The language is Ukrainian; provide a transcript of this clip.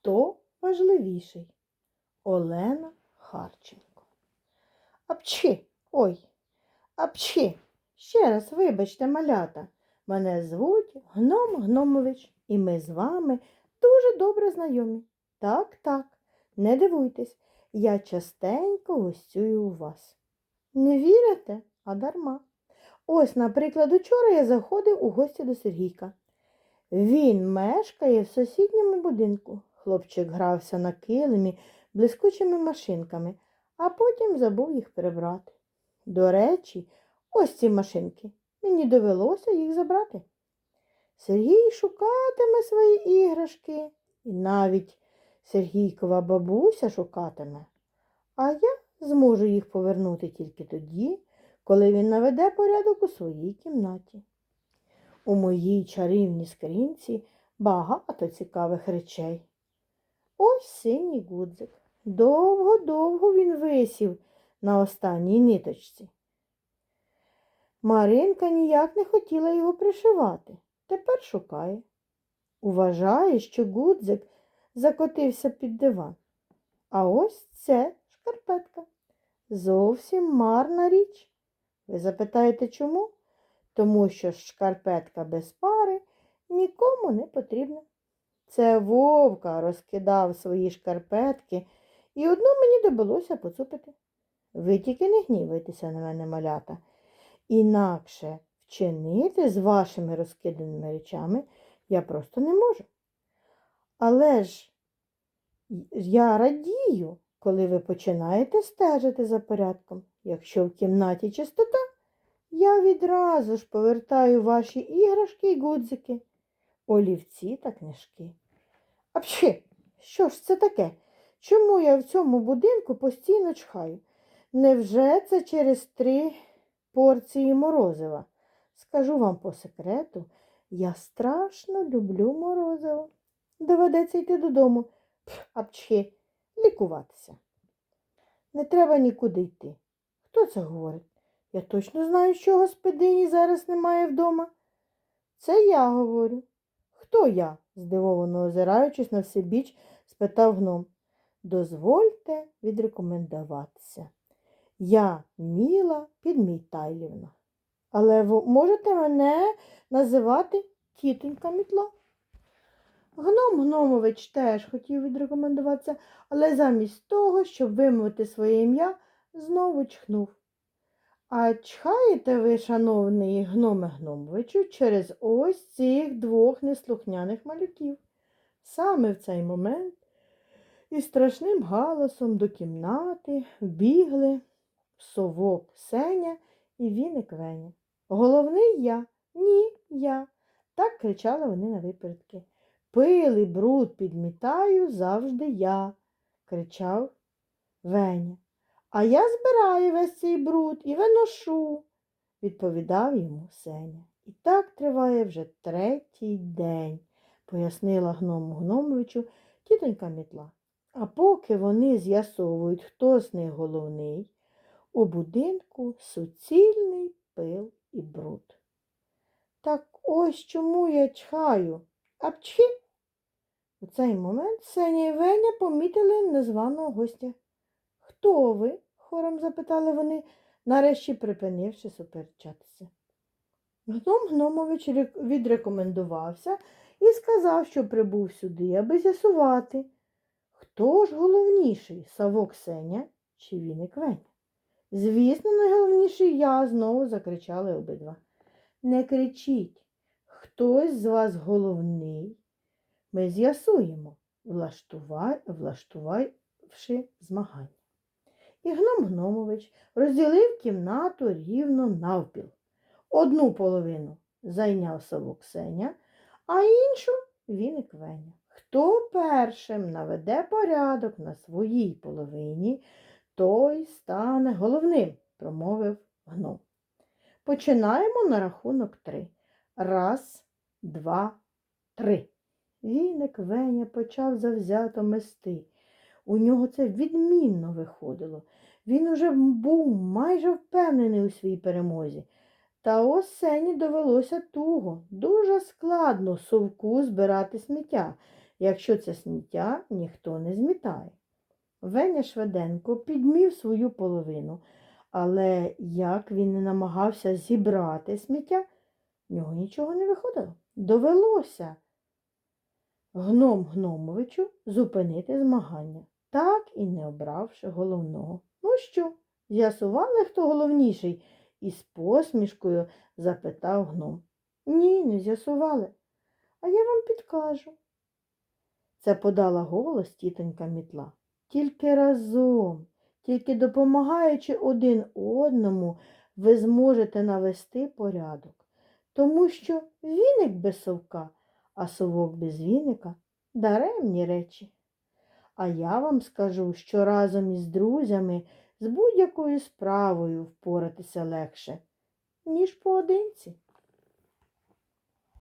Хто важливіший? Олена Харченко. Апчхи! Ой, апчхи! Ще раз вибачте, малята. Мене звуть Гном Гномович, і ми з вами дуже добре знайомі. Так, так, не дивуйтесь, я частенько гостюю у вас. Не вірите, а дарма. Ось, наприклад, учора я заходив у гості до Сергійка. Він мешкає в сусідньому будинку. Хлопчик грався на килимі блискучими машинками, а потім забув їх прибрати. До речі, ось ці машинки. Мені довелося їх забрати. Сергій шукатиме свої іграшки, і навіть Сергійкова бабуся шукатиме. А я зможу їх повернути тільки тоді, коли він наведе порядок у своїй кімнаті. У моїй чарівній скринці багато цікавих речей. Ось синій гудзик. Довго-довго він висів на останній ниточці. Маринка ніяк не хотіла його пришивати. Тепер шукає. Уважає, що гудзик закотився під диван. А ось це шкарпетка. Зовсім марна річ. Ви запитаєте чому? Тому що шкарпетка без пари нікому не потрібна. Це вовка розкидав свої шкарпетки, і одну мені довелося поцупити. Ви тільки не гнівайтеся на мене, малята. Інакше вчинити з вашими розкиданими речами я просто не можу. Але ж я радію, коли ви починаєте стежити за порядком. Якщо в кімнаті чистота, я відразу ж повертаю ваші іграшки й гудзики, олівці та книжки. А пши, що ж це таке? Чому я в цьому будинку постійно чхаю? Невже це через три порції морозива? Скажу вам по секрету, я страшно люблю морозиво. Доведеться йти додому, апчхи, лікуватися. Не треба нікуди йти. Хто це говорить? Я точно знаю, що господині зараз немає вдома. Це я говорю. Хто я? здивовано озираючись на всебіч, спитав гном. Дозвольте відрекомендуватися. Я Міла Підмітайлівна. Але ви можете мене називати тітонька мітла. Гном Гномович теж хотів відрекомендуватися, але замість того, щоб вимовити своє ім'я, знову чхнув. А чхаєте ви, шановний гноме Гномовичу, через ось цих двох неслухняних малюків. Саме в цей момент із страшним галасом до кімнати вбігли совок Сеня і віник Веня. Головний я, ні, я. Так кричали вони на випередки. Пили бруд підмітаю завжди я, кричав Веня. А я збираю весь цей бруд і виношу, відповідав йому Сеня. І так триває вже третій день, пояснила гному Гномовичу тітонька мітла. А поки вони з'ясовують, хто з них головний, у будинку суцільний пил і бруд. Так ось чому я чхаю. Апчхи. У цей момент Сеня і Веня помітили незваного гостя. Хто ви? хором запитали вони, нарешті припинивши суперечатися. Гном Гномович відрекомендувався і сказав, що прибув сюди, аби з'ясувати, хто ж головніший Савок Сеня чи Віник Веня. Звісно, найголовніший я, знову закричали обидва. Не кричіть, хтось з вас головний. Ми з'ясуємо, влаштувавши змагання. І гном Гномович розділив кімнату рівно навпіл. Одну половину зайняв совок Сеня, а іншу віник Веня. Хто першим наведе порядок на своїй половині, той стане головним, промовив гном. Починаємо на рахунок три. Раз, два, три. Віник Веня почав завзято мести. У нього це відмінно виходило. Він уже був майже впевнений у своїй перемозі. Та ось Сені довелося туго, дуже складно совку збирати сміття. якщо це сміття ніхто не змітає. Веня швиденько підмів свою половину, але як він не намагався зібрати сміття, в нього нічого не виходило. Довелося гном Гномовичу зупинити змагання, так і не обравши головного. Ну що, з'ясували, хто головніший? із посмішкою запитав гном. Ні, не з'ясували. А я вам підкажу. Це подала голос тітонька мітла. Тільки разом, тільки допомагаючи один одному, ви зможете навести порядок. Тому що віник без совка, а совок без віника даремні речі. А я вам скажу, що разом із друзями з будь-якою справою впоратися легше, ніж поодинці.